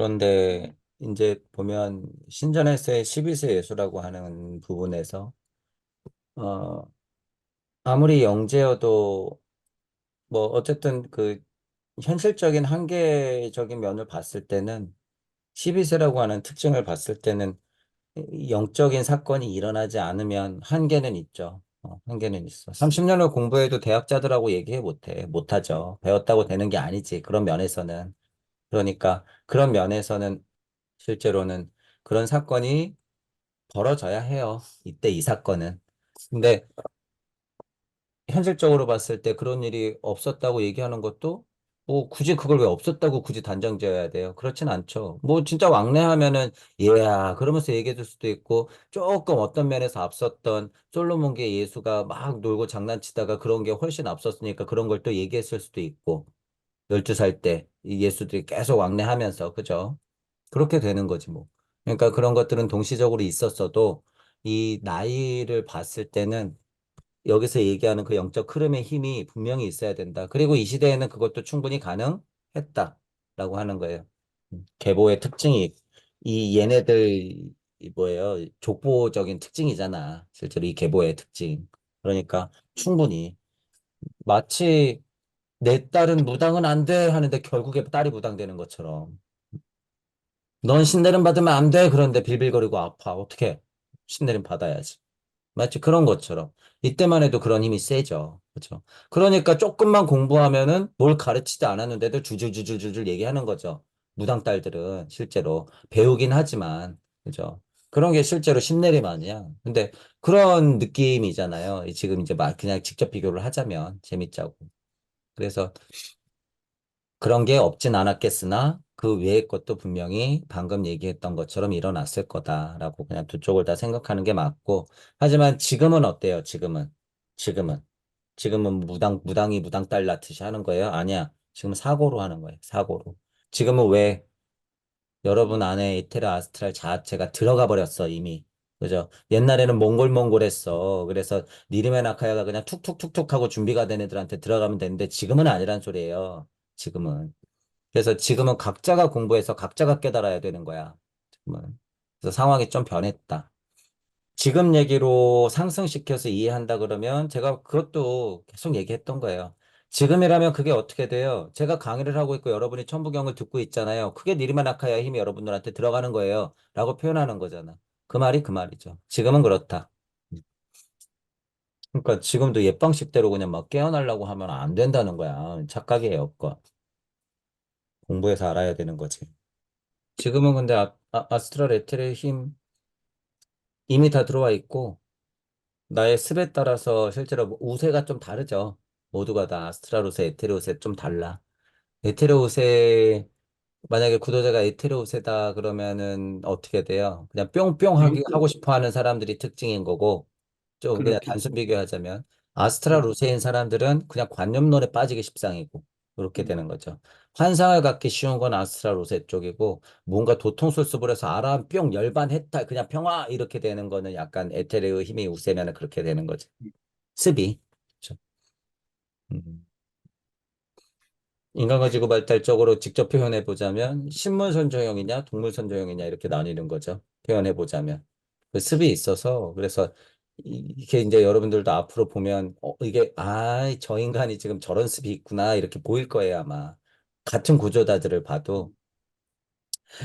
그런데 이제 보면 신전에서의 12세 예수라고 하는 부분에서 어 아무리 영재여도 뭐 어쨌든 그 현실적인 한계적인 면을 봤을 때는 12세라고 하는 특징을 봤을 때는 영적인 사건이 일어나지 않으면 한계는 있죠. 어, 한계는 있어. 30년을 공부해도 대학자들하고 얘기해 못해. 못하죠. 배웠다고 되는 게 아니지. 그런 면에서는. 그러니까 그런 면에서는 실제로는 그런 사건이 벌어져야 해요. 이때 이 사건은. 근데 현실적으로 봤을 때 그런 일이 없었다고 얘기하는 것도 뭐 굳이 그걸 왜 없었다고 굳이 단정 지어야 돼요? 그렇진 않죠. 뭐 진짜 왕래하면은 예야 그러면서 얘기해 줄 수도 있고 조금 어떤 면에서 앞섰던 솔로몬계 예수가 막 놀고 장난치다가 그런 게 훨씬 앞섰으니까 그런 걸 또 얘기했을 수도 있고 12살 때 이 예수들이 계속 왕래하면서 그죠? 그렇게 되는 거지 뭐. 그러니까 그런 것들은 동시적으로 있었어도 이 나이를 봤을 때는 여기서 얘기하는 그 영적 흐름의 힘이 분명히 있어야 된다. 그리고 이 시대에는 그것도 충분히 가능했다라고 하는 거예요. 음, 계보의 특징이 이 얘네들 이 뭐예요? 족보적인 특징이잖아. 실제로 이 계보의 특징. 그러니까 충분히 마치 내 딸은 무당은 안 돼 하는데 결국에 딸이 무당되는 것처럼 넌 신내림 받으면 안 돼 그런데 빌빌거리고 아파 어떻게 신내림 받아야지. 마치 그런 것처럼 이때만 해도 그런 힘이 세죠. 그렇죠? 그러니까 조금만 공부하면은 뭘 가르치지 않았는데도 줄줄줄줄줄 얘기하는 거죠. 무당 딸들은 실제로 배우긴 하지만 그죠? 그런 게 실제로 신내림 아니야. 근데 그런 느낌이잖아요. 지금 이제 막 그냥 직접 비교를 하자면 재밌자고. 그래서 그런 게 없진 않았겠으나 그 외의 것도 분명히 방금 얘기했던 것처럼 일어났을 거다라고 그냥 두 쪽을 다 생각하는 게 맞고 하지만 지금은 어때요? 지금은 지금은 지금은 무당 무당이 무당 딸 낳듯이 하는 거예요? 아니야. 지금 사고로 하는 거예요. 사고로. 지금은 왜 여러분 안에 이테라 아스트랄 자체가 들어가 버렸어 이미. 그죠? 옛날에는 몽골몽골했어. 그래서 니르메 나카야가 그냥 툭툭툭툭 하고 준비가 된 애들한테 들어가면 되는데 지금은 아니란 소리예요. 지금은. 그래서 지금은 각자가 공부해서 각자가 깨달아야 되는 거야. 지금은. 그래서 상황이 좀 변했다. 지금 얘기로 상승시켜서 이해한다 그러면 제가 그것도 계속 얘기했던 거예요. 지금이라면 그게 어떻게 돼요? 제가 강의를 하고 있고 여러분이 천부경을 듣고 있잖아요. 그게 니르마나카야의 힘이 여러분들한테 들어가는 거예요. 라고 표현하는 거잖아. 그 말이 그 말이죠. 지금은 그렇다. 그러니까 지금도 옛 방식대로 그냥 막 깨어나려고 하면 안 된다는 거야. 착각이에요. 그거. 공부해서 알아야 되는 거지. 지금은 근데 아, 아, 아스트랄 에텔의 힘 이미 다 들어와 있고 나의 습에 따라서 실제로 우세가 좀 다르죠. 모두가 다 아스트랄 우세, 에테르 우세 좀 달라. 에테르 우세 만약에 구도자가 에테르 우세다 그러면은 어떻게 돼요? 그냥 뿅뿅 하기, 하고 싶어 하는 사람들이 특징인 거고 좀 그냥 그렇게 단순 비교하자면 아스트랄 우세인 사람들은 그냥 관념론에 빠지기 십상이고 그렇게 되는 거죠. 환상을 갖기 쉬운 건 아스트랄 우세 쪽이고 뭔가 도통술습을 해서 아람 뿅 열반했다 그냥 평화 이렇게 되는 거는 약간 에테르의 힘이 우세면 그렇게 되는 거죠. 습이 그렇죠. 음. 인간가지고 발달적으로 직접 표현해 보자면 식물 선조형이냐 동물 선조형이냐 이렇게 나뉘는 거죠. 표현해 보자면. 그 습이 있어서 그래서 이- 이게 이제 여러분들도 앞으로 보면 어, 이게 아, 저 인간이 지금 저런 습이 있구나 이렇게 보일 거예요 아마. 같은 구조다들을 봐도.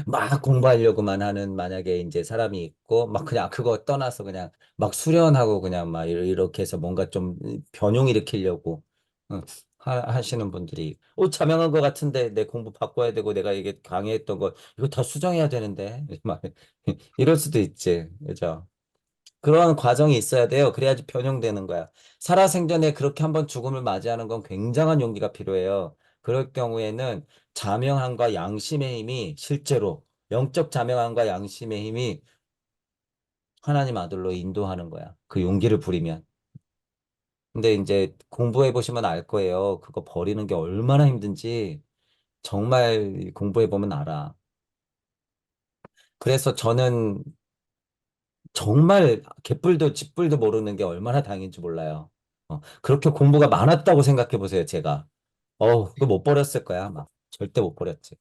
막 공부하려고만 하는 만약에 이제 사람이 있고 막 그냥 그거 떠나서 그냥 막 수련하고 그냥 막 이렇게 해서 뭔가 좀 변용 일으키려고. 응, 하, 하시는 분들이 어 자명한 것 같은데 내 공부 바꿔야 되고 내가 이게 강의했던 거 이거 다 수정해야 되는데 막 이럴 수도 있지 그죠? 그런 과정이 있어야 돼요. 그래야지 변형되는 거야. 살아생전에 그렇게 한번 죽음을 맞이하는 건 굉장한 용기가 필요해요. 그럴 경우에는 자명함과 양심의 힘이 실제로 영적 자명함과 양심의 힘이 하나님 아들로 인도하는 거야. 그 용기를 부리면. 근데 이제 공부해 보시면 알 거예요. 그거 버리는 게 얼마나 힘든지 정말 공부해 보면 알아. 그래서 저는 정말 개뿔도 쥐뿔도 모르는 게 얼마나 다행인지 몰라요. 어, 그렇게 공부가 많았다고 생각해 보세요, 제가. 어우, 그거 못 버렸을 거야, 막. 절대 못 버렸지.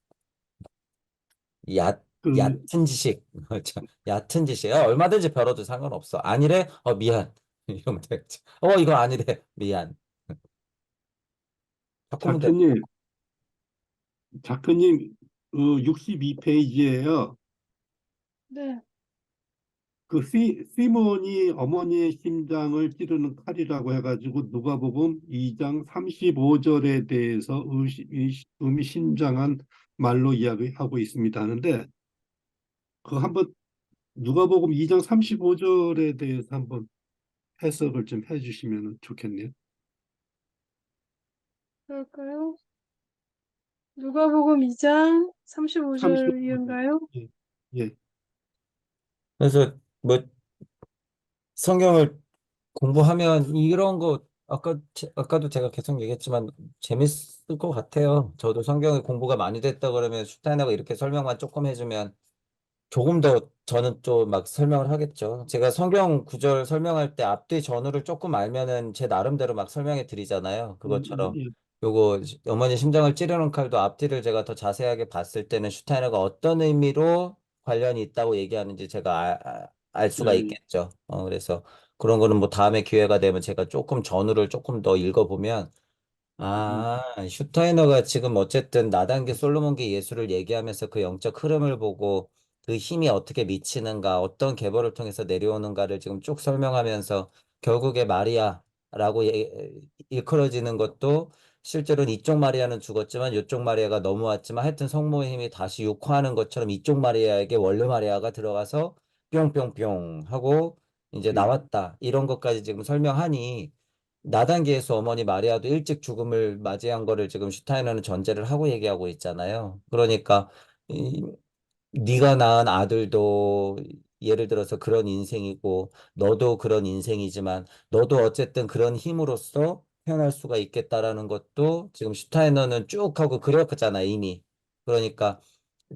얕, 그 얕은 지식. 참, 얕은 지식. 야, 얼마든지 별어도 상관없어. 아니래? 어, 미안. 이러면 되겠지. 어, 이거 아니래. 미안. 바꾸면 돼. 작가님, 작가님, 어, 62페이지에요. 네, 그 시, 시몬이 어머니의 심장을 찌르는 칼이라고 해가지고 누가복음 2장 35절에 대해서 의시, 의시- 의미심장한 말로 이야기하고 있습니다 하는데 그 한번 누가복음 2장 35절에 대해서 한번 해석을 좀 해주시면 좋겠네요. 그럴까요? 누가복음 2장 35절. 35절인가요? 예, 예, 그래서 뭐 성경을 공부하면 이런 거 아까 제- 아까도 제가 계속 얘기했지만 재밌을 것 같아요. 저도 성경에 공부가 많이 됐다 그러면 슈타인하고 이렇게 설명만 조금 해주면 조금 더 저는 또막 설명을 하겠죠. 제가 성경 구절 설명할 때 앞뒤 전후를 조금 알면은 제 나름대로 막 설명해 드리잖아요. 음, 그것처럼 예, 요거 시- 어머니 심장을 찌르는 칼도 앞뒤를 제가 더 자세하게 봤을 때는 슈타이너가 어떤 의미로 관련이 있다고 얘기하는지 제가 아- 아- 알 수가 예, 있겠죠. 어, 그래서 그런 거는 뭐 다음에 기회가 되면 제가 조금 전후를 조금 더 읽어보면 음, 아, 슈타이너가 지금 어쨌든 나단계 솔로몬계 예술을 얘기하면서 그 영적 흐름을 보고 그 힘이 어떻게 미치는가, 어떤 계보를 통해서 내려오는가를 지금 쭉 설명하면서 결국에 마리아라고 예- 일컬어지는 것도 실제로는 이쪽 마리아는 죽었지만 이쪽 마리아가 넘어왔지만 하여튼 성모의 힘이 다시 육화하는 것처럼 이쪽 마리아에게 원래 마리아가 들어가서 뿅뿅뿅 하고 이제 예, 나왔다. 이런 것까지 지금 설명하니 나단계에서 어머니 마리아도 일찍 죽음을 맞이한 거를 지금 슈타이너는 전제를 하고 얘기하고 있잖아요. 그러니까 이, 네가 낳은 아들도 예를 들어서 그런 인생이고 너도 그런 인생이지만 너도 어쨌든 그런 힘으로써 태어날 수가 있겠다라는 것도 지금 슈타이너는 쭉 하고 그렸잖아 이미. 그러니까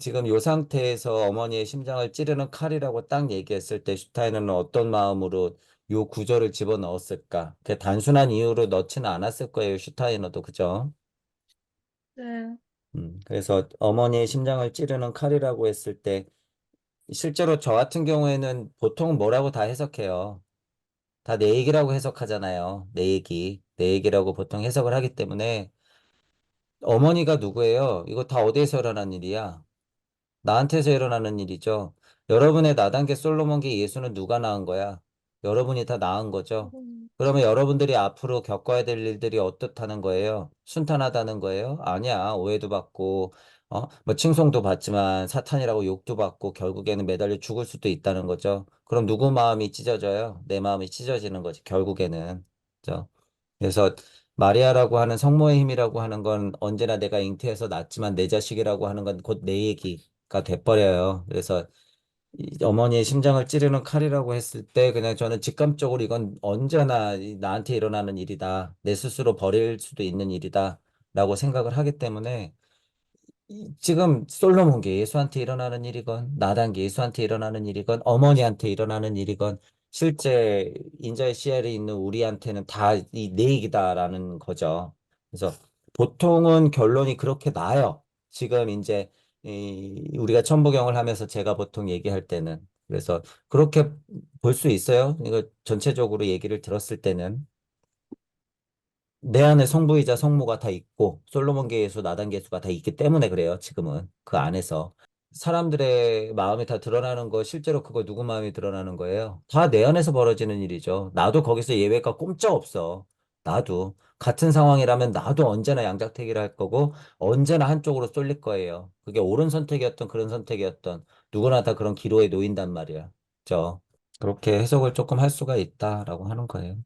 지금 요 상태에서 어머니의 심장을 찌르는 칼이라고 딱 얘기했을 때 슈타이너는 어떤 마음으로 요 구절을 집어넣었을까? 그 단순한 이유로 넣지는 않았을 거예요, 슈타이너도 그죠? 네, 음, 그래서 어머니의 심장을 찌르는 칼이라고 했을 때 실제로 저 같은 경우에는 보통 뭐라고 다 해석해요. 다 내 얘기라고 해석하잖아요. 내 얘기. 내 얘기라고 보통 해석을 하기 때문에 어머니가 누구예요? 이거 다 어디에서 일어난 일이야? 나한테서 일어나는 일이죠. 여러분의 나단계 솔로몬계 예수는 누가 낳은 거야? 여러분이 다 낳은 거죠. 음, 그러면 여러분들이 앞으로 겪어야 될 일들이 어떻다는 거예요? 순탄하다는 거예요? 아니야. 오해도 받고, 어, 뭐 칭송도 받지만 사탄이라고 욕도 받고 결국에는 매달려 죽을 수도 있다는 거죠. 그럼 누구 마음이 찢어져요? 내 마음이 찢어지는 거지. 결국에는. 그죠? 그래서 마리아라고 하는 성모의 힘이라고 하는 건 언제나 내가 잉태해서 낳지만 내 자식이라고 하는 건 곧 내 얘기가 돼버려요. 그래서 이 어머니의 심장을 찌르는 칼이라고 했을 때 그냥 저는 직감적으로 이건 언제나 이 나한테 일어나는 일이다. 내 스스로 버릴 수도 있는 일이다. 라고 생각을 하기 때문에 이- 지금 솔로몬계 예수한테 일어나는 일이건 나단계 예수한테 일어나는 일이건 어머니한테 일어나는 일이건 실제 인자의 씨알이 있는 우리한테는 다 이 내 얘기다라는 거죠. 그래서 보통은 결론이 그렇게 나요. 지금 이제 이 우리가 천부경을 하면서 제가 보통 얘기할 때는 그래서 그렇게 볼 수 있어요. 이거 전체적으로 얘기를 들었을 때는 내 안에 성부이자 성모가 다 있고 솔로몬 계수, 나단 계수가 다 있기 때문에 그래요. 지금은 그 안에서 사람들의 마음이 다 드러나는 거 실제로 그거 누구 마음이 드러나는 거예요? 다 내 안에서 벌어지는 일이죠. 나도 거기서 예외가 꼼짝 없어. 나도 같은 상황이라면 나도 언제나 양자택일을 할 거고 언제나 한쪽으로 쏠릴 거예요. 그게 옳은 선택이었던 그런 선택이었던 누구나 다 그런 기로에 놓인단 말이야. 그죠? 그렇게 해석을 조금 할 수가 있다라고 하는 거예요.